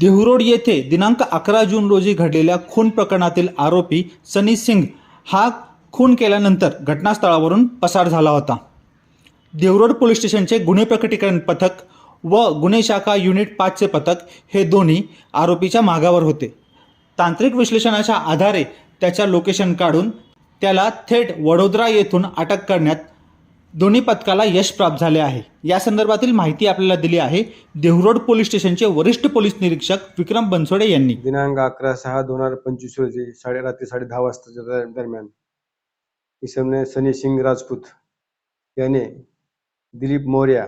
देहुरोड येथे दिनांक अकरा जून रोजी घडलेल्या खून प्रकरणातील आरोपी सनी सिंग हा खून केल्यानंतर घटनास्थळावरून पसार झाला होता. देवरोड पोलीस स्टेशनचे गुन्हे प्रकटीकरण पथक व गुन्हे शाखा युनिट पाचचे पथक हे दोन्ही आरोपीच्या मागावर होते. तांत्रिक विश्लेषणाच्या आधारे त्याच्या लोकेशन काढून त्याला थेट वडोदरा येथून अटक करण्यात दोन्ही पथकाला यश प्राप्त झाले आहे. या संदर्भातील माहिती आपल्याला दिली आहे देहरोड पोलीस स्टेशनचे वरिष्ठ पोलीस निरीक्षक विक्रम बनसोडे यांनी. दिनांक अकरा सहा दोन हजार पंचवीस रोजी साडे रात्री साडे दहा वाजताच्या दर- दरम्यान इसमने सनी सिंग राजपूत याने दिलीप मोर्या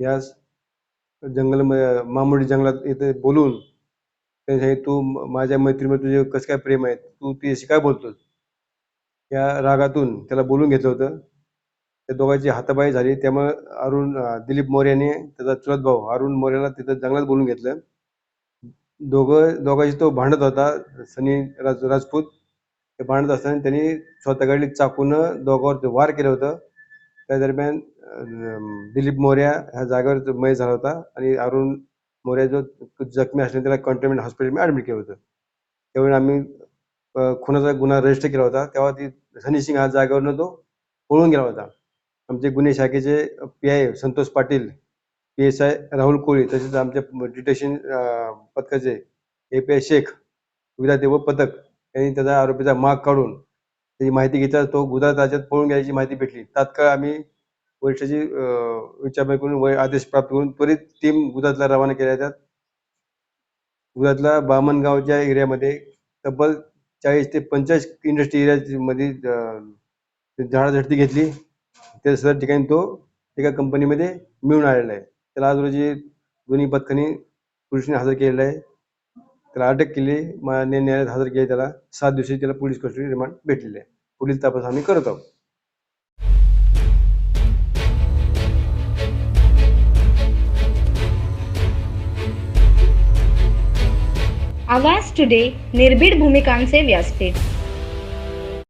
या जंगल मामुडी जंगलात इथे बोलून त्यांनी तू माझ्या मैत्रीमध्ये तुझे कसं काय प्रेम आहे? तू तिच्याशी काय बोलतोस? या रागातून त्याला बोलून घेतलं होतं. त्या दोघांची हाताबाई झाली. त्यामुळे अरुण दिलीप मोर्याने त्याचा चुलत भाऊ अरुण मोर्याला तिथं जंगलात बोलून घेतलं. दोघं दोघांशी तो भांडत होता सनी राज राजपूत. ते भांडत असताना त्यांनी स्वतःकडली चाकूनं दोघांवर वार केलं होतं. त्या दरम्यान दिलीप मोर्या ह्या जागेवर मय झाला होता आणि अरुण मोर्या जो जखमी असल्याने त्याला कंटेनमेंट हॉस्पिटलमध्ये ॲडमिट केलं होतं. त्यावेळी आम्ही खुनाचा गुन्हा रजिस्टर केला होता. तेव्हा ती सनी सिंग हा जागेवरनं तो पळून गेला होता. आमचे गुन्हे शाखेचे P I Santosh Patil P S I Rahul Koli तसेच आमच्या डिटेशन पथकाचे A P I Shaikh Vidhate व पथक यांनी त्याचा आरोपीचा माग काढून त्याची माहिती घेता तो गुजरात राज्यात पळून गेल्याची माहिती भेटली. तात्काळ आम्ही वरिष्ठाची विचारणा करून व आदेश प्राप्त करून त्वरित टीम गुजरातला रवाना केल्या जातात गुजरातला बामणगावच्या एरियामध्ये तब्बल चाळीस ते पंचाळीस इंडस्ट्री एरिया मध्ये झाडाझडती घेतली. त्या ठिकाणी तो एका कंपनीमध्ये मिळून आलेला आहे. त्याला आज रोजी दोन्ही पथकांनी पोलिसांनी हजर केलेला आहे. त्याला अटक केली मान्य न्यायालयात हजर केले त्याला सात दिवशी त्याला पोलीस कस्टडी रिमांड भेटलेले आहे. पुढील तपास आम्ही करत आहोत. आवाज टुडे निर्भीड भूमिकांचे व्यासपीठ.